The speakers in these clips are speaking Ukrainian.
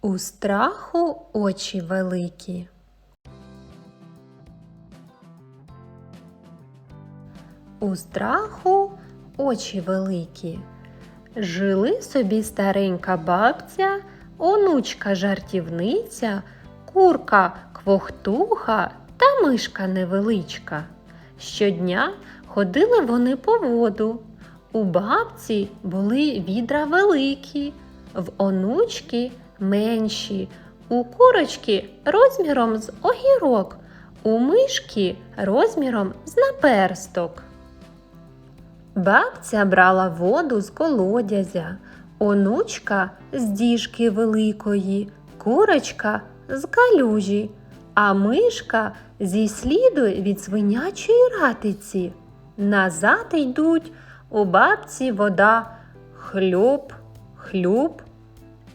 У страху очі великі. У страху очі великі. Жили собі старенька бабця, онучка жартівниця, курка квохтуха та мишка невеличка. Щодня ходили вони по воду. У бабці були відра великі, в онучки менші, у курочки розміром з огірок, у мишки розміром з наперсток. Бабця брала воду з колодязя, онучка з діжки великої, курочка з калюжі, а мишка зі сліду від свинячої ратиці. Назад йдуть у бабці вода хлюп, хлюп,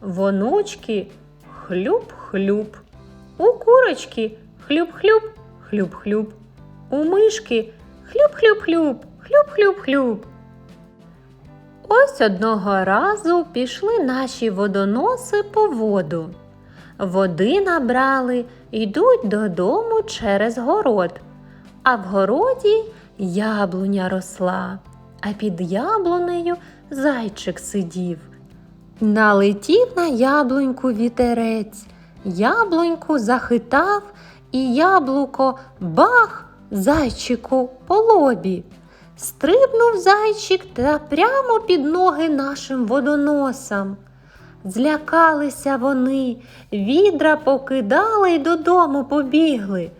в онучки хлюп-хлюп, у курочки хлюп-хлюп, хлюп-хлюп, у мишки хлюп-хлюп-хлюп, хлюп-хлюп-хлюп. Ось одного разу пішли наші водоноси по воду. Води набрали, йдуть додому через город. А в городі яблуня росла, а під яблунею зайчик сидів. Налетів на яблуньку вітерець, яблуньку захитав, і яблуко бах зайчику по лобі. Стрибнув зайчик та прямо під ноги нашим водоносам. Злякалися вони, відра покидали й додому побігли.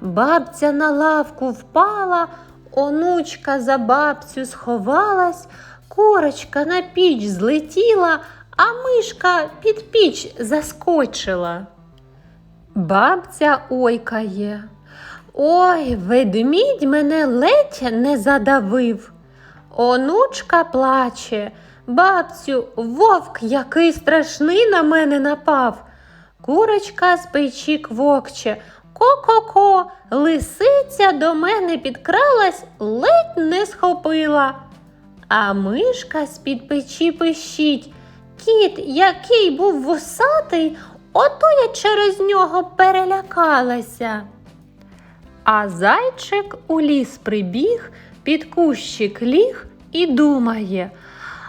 Бабця на лавку впала, онучка за бабцю сховалась, курочка на піч злетіла, а мишка під піч заскочила. Бабця ойкає. Ой, ведмідь мене ледь не задавив. Онучка плаче. Бабцю, вовк який страшний на мене напав. Курочка з печі квокче. Ко-ко-ко, лисиця до мене підкралась, ледь не схопила. А мишка з-під печі пищить. Кіт, який був вусатий, ото я через нього перелякалася. А зайчик у ліс прибіг, під кущик ліг і думає.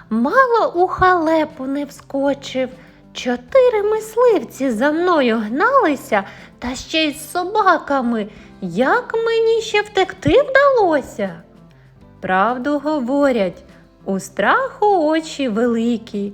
Мало у халепу не вскочив. Чотири мисливці за мною гналися, та ще й з собаками. Як мені ще втекти вдалося? Правду говорять, у страху очі великі,